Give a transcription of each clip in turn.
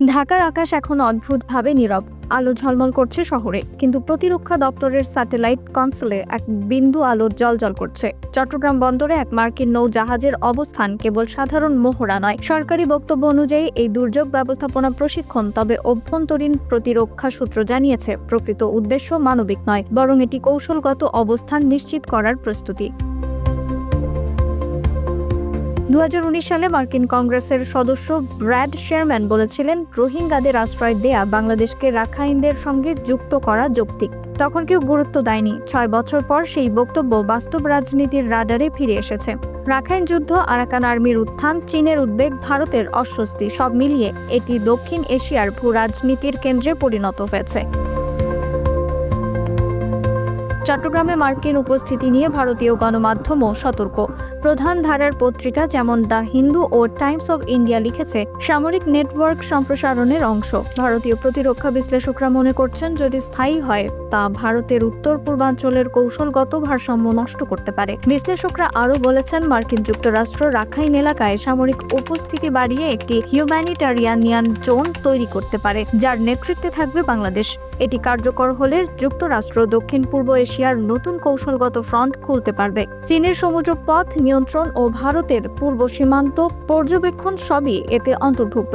ঢাকার আকাশ এখন অদ্ভুতভাবে নীরব। আলো ঝলমল করছে শহরে, কিন্তু প্রতিরক্ষা দপ্তরের স্যাটেলাইট কনসোলে এক বিন্দু আলো জলজল করছে। চট্টগ্রাম বন্দরে এক মার্কিন নৌ জাহাজের অবস্থান কেবল সাধারণ মোহরা নয়। সরকারি বক্তব্য অনুযায়ী, এই দুর্যোগ ব্যবস্থাপনা প্রশিক্ষণ তবে অভ্যন্তরীণ প্রতিরক্ষা সূত্র জানিয়েছে, প্রকৃত উদ্দেশ্য মানবিক নয়, বরং এটি কৌশলগত অবস্থান নিশ্চিত করার প্রস্তুতি। দু হাজার উনিশ সালে মার্কিন কংগ্রেসের সদস্য ব্র্যাড শেয়ারম্যান বলেছিলেন, রোহিঙ্গাদের আশ্রয় দেয়া বাংলাদেশকে রাখাইনদের সঙ্গে যুক্ত করা যৌক্তিক। তখন কেউ গুরুত্ব দেয়নি। ছয় বছর পর সেই বক্তব্য বাস্তব রাজনীতির রাডারে ফিরে এসেছে। রাখাইন যুদ্ধ, আরাকান আর্মির উত্থান, চীনের উদ্বেগ, ভারতের অস্বস্তি সব মিলিয়ে এটি দক্ষিণ এশিয়ার ভূ রাজনীতির কেন্দ্রে পরিণত হয়েছে। চট্টগ্রামে মার্কিন উপস্থিতি নিয়ে ভারতীয় গণমাধ্যমও সতর্ক। প্রধান ধারার পত্রিকা যেমন দ্য হিন্দু ও টাইমস অব ইন্ডিয়া লিখেছে, সামরিক নেটওয়ার্ক সম্প্রসারণের অংশ। ভারতীয় প্রতিরক্ষা বিশ্লেষকরা মনে করছেন, যদি স্থায়ী হয়, তা ভারতের উত্তর পূর্বাঞ্চলের কৌশলগত ভারসাম্য নষ্ট করতে পারে। বিশ্লেষকরা আরও বলেছেন, মার্কিন যুক্তরাষ্ট্র রাখাইন এলাকায় সামরিক উপস্থিতি বাড়িয়ে একটি হিউম্যানিটারিয়ানিয়ান জোন তৈরি করতে পারে, যার নেতৃত্বে থাকবে বাংলাদেশ। এটি কার্যকর হলে যুক্তরাষ্ট্র দক্ষিণ পূর্ব এশিয়ার নতুন কৌশলগত ফ্রন্ট খুলতে পারবে। চীনের সমুদ্র পথ নিয়ন্ত্রণ ও ভারতের পূর্ব সীমান্ত পর্যবেক্ষণ সবই এতে অন্তর্ভুক্ত।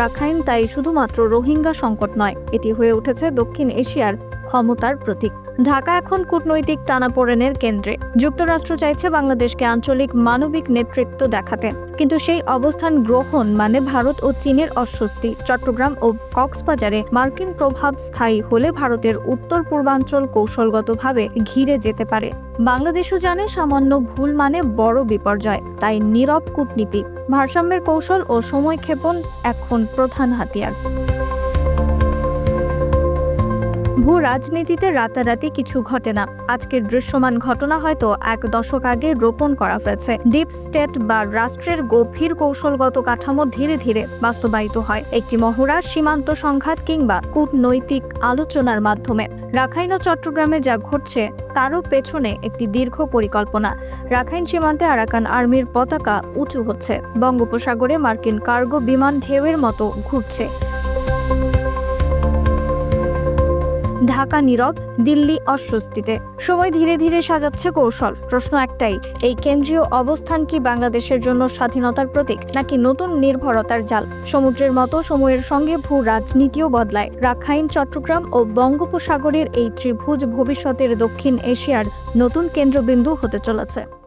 রাখাইন তাই শুধুমাত্র রোহিঙ্গা সংকট নয়, এটি হয়ে উঠেছে দক্ষিণ এশিয়ার ক্ষমতার প্রতীক। ঢাকা এখন কূটনৈতিক টানাপোড়েনের কেন্দ্রে। যুক্তরাষ্ট্র চাইছে বাংলাদেশকে আঞ্চলিক মানবিক নেতৃত্ব দেখাতে। কিন্তু সেই অবস্থান গ্রহণ মানে ভারত ও চীনের অস্বস্তি। চট্টগ্রাম ও কক্সবাজারে মার্কিন প্রভাব স্থায়ী হলে ভারতের উত্তর পূর্বাঞ্চল কৌশলগতভাবে ঘিরে যেতে পারে। বাংলাদেশও জানে সামান্য ভুল মানে বড় বিপর্যয়, তাই নীরব কূটনীতি। ভারসাম্যের কৌশল ও সময়ক্ষেপণ এখন প্রধান হাতিয়ার। ভূ রাজনীতিতে রাতারাতি কিছু ঘটে না। আজকের দৃশ্যমান ঘটনা হয়তো এক দশক আগে রোপণ করা হয়েছে। ডিপ স্টেট বা রাষ্ট্রের গভীর কৌশলগত কাঠামো ধীরে ধীরে বাস্তবায়িত হয়। একটি মহড়া, সীমান্ত সংঘাত কিংবা কূটনৈতিক আলোচনার মাধ্যমে। রাখাইন চট্টগ্রামে যা ঘটছে, তারও পেছনে একটি দীর্ঘ পরিকল্পনা। রাখাইন সীমান্তে আরাকান আর্মির পতাকা উঁচু হচ্ছে। বঙ্গোপসাগরে মার্কিন কার্গো বিমান ঢেউয়ের মতো ঘুরছে। ঢাকা নীরব, দিল্লি অস্বস্তিতে। সময় ধীরে ধীরে সাজাচ্ছে কৌশল। প্রশ্ন একটাই, এই কেন্দ্রীয় অবস্থান কি বাংলাদেশের জন্য স্বাধীনতার প্রতীক, নাকি নতুন নির্ভরতার জাল? সমুদ্রের মতো সময়ের সঙ্গে ভূ রাজনীতিও বদলায়। রাখাইন, চট্টগ্রাম ও বঙ্গোপসাগরের এই ত্রিভুজ ভবিষ্যতের দক্ষিণ এশিয়ার নতুন কেন্দ্রবিন্দু হতে চলেছে।